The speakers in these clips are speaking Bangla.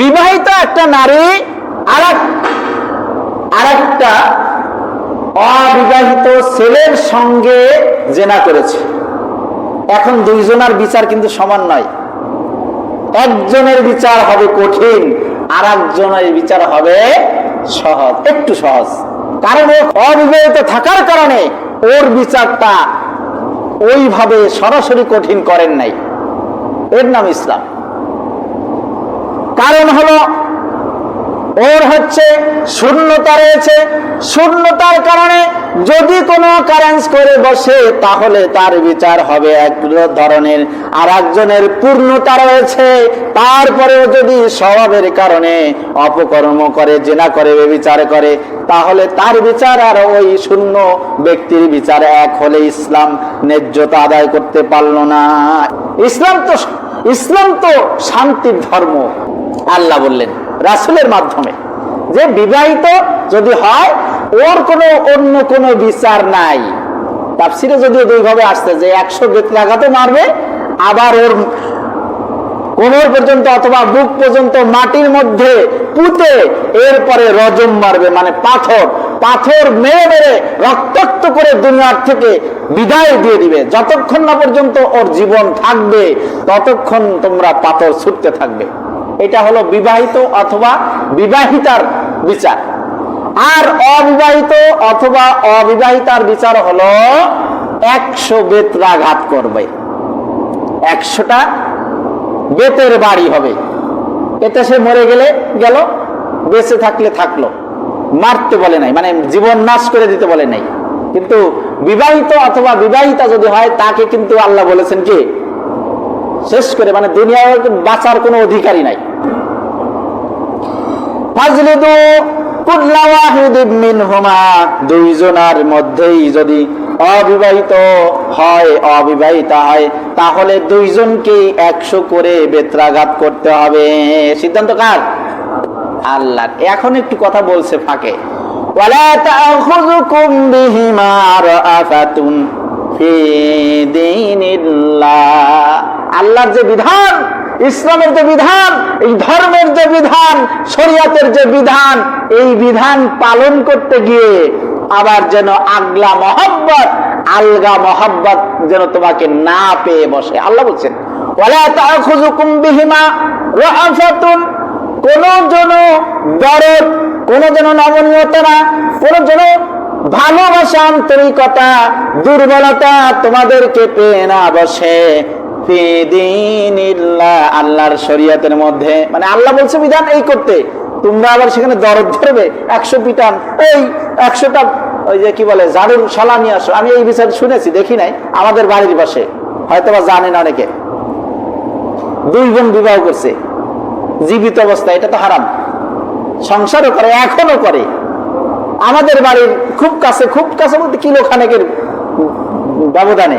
বিবাহিত একটা নারী আর আরেকটা অবিবাহিত ছেলের সঙ্গে জেনা করেছে। এখন দুইজনার বিচার কিন্তু সমান নয়। একজনের বিচার হবে কঠিন আর একজনের বিচার হবে সহজ, একটু সহজ। কারণ ও অবিবাহিত থাকার কারণে ওর বিচারটা ওইভাবে সরাসরি কঠিন করেন নাই। এর নাম ইসলাম। কারণ হলো, ওর হচ্ছে শূন্যতা রয়েছে। শূন্যতার কারণে যদি কোনো কারেন্স করে বসে, তাহলে তার বিচার হবে এক ধরনের। আর একজনের পূর্ণতা রয়েছে। তারপরেও যদি স্বভাবের কারণে অপকর্ম করে, জেনা করে বিচার করে, তাহলে তার বিচার আর ওই শূন্য ব্যক্তির বিচার এক হলে ইসলাম ন্যায্যতা আদায় করতে পারল না। ইসলাম তো ইসলাম তো শান্তির ধর্ম। আল্লাহ বললেন, রাসুলের মাধ্যমে। যে বিবাহিত যদি হয়, ওর কোনো অন্য কোনো বিচার নাই। তাফসিরে যদিও দুইভাবে আসছে যে একশো বেতলাঘাতে মারবে, আবার ওর কোমর পর্যন্ত অথবা বুক পর্যন্ত মাটির মধ্যে পুঁতে এরপরে রজম মারবে মানে পাথর পাথর মেরে মেরে রক্তাক্ত করে দুনিয়ার থেকে বিদায় দিয়ে দিবে। যতক্ষণ না পর্যন্ত ওর জীবন থাকবে, ততক্ষণ তোমরা পাথর ছুটতে থাকবে। এটা হলো বিবাহিত অথবা বিবাহিতার বিচার। আর অবিবাহিত অথবা অবিবাহিতার বিচার হলো একশো বেত্রাঘাত করবে। একশোটা বেতের বাড়ি হবে। এতে সে মরে গেলে গেল, বেঁচে থাকলে থাকল। মারতে বলে নাই মানে জীবন নাশ করে দিতে বলে নাই। কিন্তু বিবাহিত অথবা বিবাহিতা যদি হয়, তাকে কিন্তু আল্লাহ বলেছেন কি? শেষ করে মানে দুনিয়ায় বাঁচার কোনো অধিকারী নাই। ফাজলিদু কুল্লা ওয়াহিদিন মিনহুমা, দুইজনার মধ্যেই যদি অবিবাহিত হয়, অবিবাহিতা হয়, তাহলে দুইজনকে একশো করে বেত্রাঘাত করতে হবে। সিদ্ধান্ত কার? আল্লাহ এখন একটু কথা বলছে ফাঁকে। ওয়ালা তাখুযুকুম বিহিমা রাআফাতুন আল্লাহর যে বিধান, ইসলামের যে বিধান, এই ধর্মের যে বিধান, শরিয়াতের যে বিধান, এই বিধান পালন করতে গিয়ে আবার যেন আগলা মহব্বত, আলগা মহব্বত যেন তোমাকে না পেয়ে বসে। আল্লাহ বলছেন কোন জন দরদ, কোন জন নমনীয়তা না, কোন জন ভালোবাসা, আন্তরিকতা, দুর্বলতা তোমাদেরকে পেয়ে না বসে। আল্লাহর শরিয়াতের মধ্যে। মানে আল্লাহ বলছে, বিধান এই করতে। তোমরা আবার সেখানে দরদ ধরবে। একশো পিটান, এই একশোটা, ওই যে কি বলে, ঝাড়ুর সলা নিয়ে আসো। আমি এই বিষয়ে শুনেছি, দেখি নাই, আমাদের বাড়ির পাশে। হয়তো বা জানেন অনেকে। দুই বোন বিবাহ করছে। জীবিত অবস্থা এটা তো হারাম। সংসারও করে এখনও করে। আমাদের বাড়ির খুব কাছে খুব কাছে বলতে কিলো খানেকের ব্যবধানে।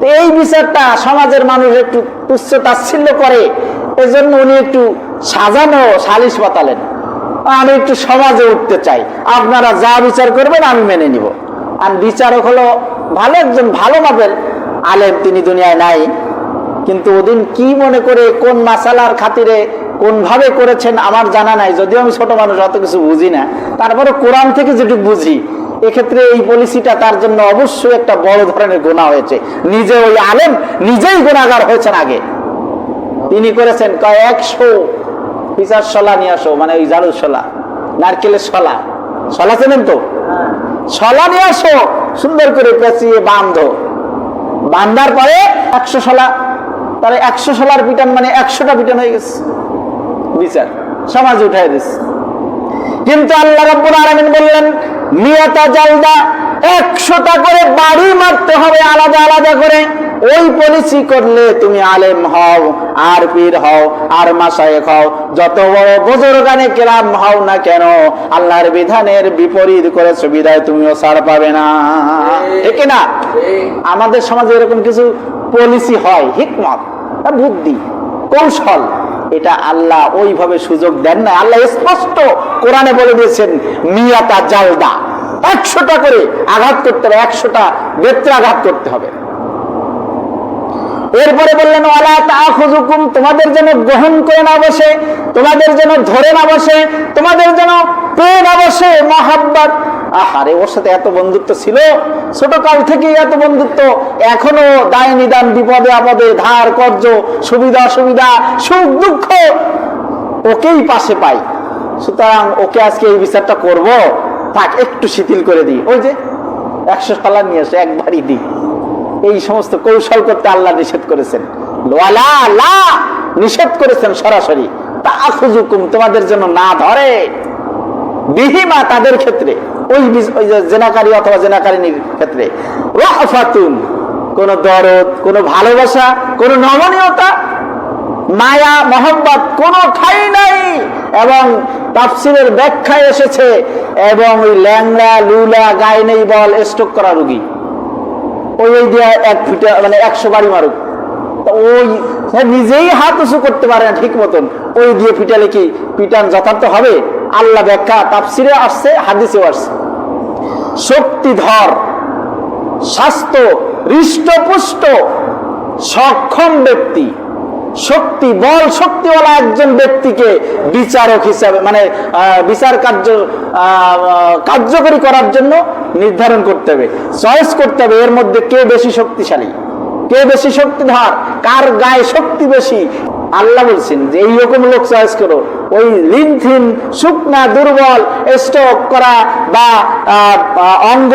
তো এই বিচারটা সমাজের মানুষ একটু তুচ্ছ তাচ্ছিল্য করে, এজন্য উনি একটু সাজানো, সালিশ পাতালেন আমি একটু সমাজে উঠতে চাই। আপনারা যা বিচার করবেন, আমি মেনে নিব। আর বিচারক হলো ভালো একজন, ভালো মাপের আলেম, তিনি দুনিয়ায় নাই। কিন্তু ওদিন কি মনে করে, কোন মাসালার খাতিরে কোন ভাবে করেছেন আমার জানা নাই, যদিও আমি ছোট মানুষ, অত কিছু বুঝি না। তারপরে কোরআন থেকে যেটুকু বুঝি, এক্ষেত্রে এই পলিসিটা তার জন্য অবশ্যই একটা বড় ধরনের গোনা হয়েছে। নিজে ওই আলেম নিজেই গুণাগার হয়েছেন আগে। তিনি করেছেন কয়, একশো পিসার শলা নিয়ে আসো মানে ওই ঝাড়ুর শলা নারকেলের শলা শলা চেনেন তো? শলা নিয়ে আসো, সুন্দর করে পেঁচিয়ে বান্ধো। বান্ধার পরে একশো শলা তাহলে একশো শলার পিটান মানে একশোটা পিটান হয়ে গেছে। বিচার সমাজ উঠাই দিস। কিন্তু আল্লাহ রব্বুল আলামিন বললেন মিয়াতা জালদা একশোটা করে বাড়ি মারতে হবে আলাদা আলাদা করে। ওই পলিসি করলে তুমি আলেম হও আর পীর হও আর মাসায়েক হও। যত বড় বুজুর্গানে কেরাম হও না কেন আল্লাহর বিধানের বিপরীত করে সুবিধায় তুমিও ছাড় পাবে না। ঠিক। না আমাদের সমাজে এরকম কিছু পলিসি হয় হিকমত। বুদ্ধি, কৌশল। এটা আল্লাহ ওইভাবে সুযোগ দেন না আল্লাহ স্পষ্ট কোরআনে বলে দিয়েছেন, মিয়াতা জালদা। একশোটা করে আঘাত করতে হবে, একশোটা বেত্রে আঘাত করতে হবে। এরপরে বললেন তোমাদের যেন গ্রহণ করে না বসে, তোমাদের যেন ধরে না বসে, তোমাদের যেন পেয়ে না বসে, মহাব্বত। আহারে, ওর সাথে এত বন্ধুত্ব ছিল? ছোট কাল থেকেই এত বন্ধুত্ব। এখনও দায় নিদান, বিপদে আপদে, ধার কর্য সুবিধা, অসুবিধা, সুখ, দুঃখ ওকেই পাশে পাই। সুতরাং ওকে আজকে এই বিচারটা করব। থাক, একটু শিথিল করে দিই। ওই যে, একশো সালা নিয়ে আসে একবারই দিই। এই সমস্ত কৌশল করতে আল্লাহ নিষেধ করেছেন। নিষেধ করেছেন সরাসরি। তা খুজুকুম তোমাদের জন্য না ধরে। বিহিমা তাদের ক্ষেত্রে, ওই জেনাকারী অথবা জেনাকারিনীর ক্ষেত্রে। কোন দরদ, কোন ভালোবাসা, কোন নমনীয়তা, মায়া মোহাম্মত কোন ঠাই নাই। এবং তাফসিরের ব্যাখ্যায় এসেছে, এবং ওই ল্যাংলা লুলা গায়ে নেই বল, স্ট্রোক করা রুগী। ওই ওই দিয়ে এক ফিটা মানে একশো বাড়ি মারুক। ওই নিজেই হাত উঁচু করতে পারে না ঠিক মতন। ওই দিয়ে পিটালে কি পিটান যথার্থ হবে? আল্লাহ ব্যাখ্যা, তাফসিরে আসছে, হাদিসেও আসছে। শক্তিধর, স্বাস্থ্য, হৃষ্টপুষ্ট, সক্ষম ব্যক্তি। শক্তি বল, শক্তিওয়ালা একজন ব্যক্তিকে বিচারক হিসাবে মানে বিচার কার্য কার্যকরী করার জন্য নির্ধারণ করতে হবে। চয়েস করতে হবে এর মধ্যে কে বেশি শক্তিশালী, কে বেশি শক্তিধর, কার গায়ে শক্তি বেশি। আল্লাহ বলছেন, যে এইরকম লোক চয়েস করো। ওই লিনথিন, শুকনা, দুর্বল স্ট্রোক করা বা অঙ্গ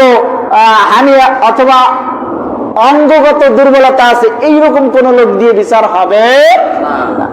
হানি অথবা অঙ্গগত দুর্বলতা আছে, এইরকম কোন লোক দিয়ে বিচার হবে না।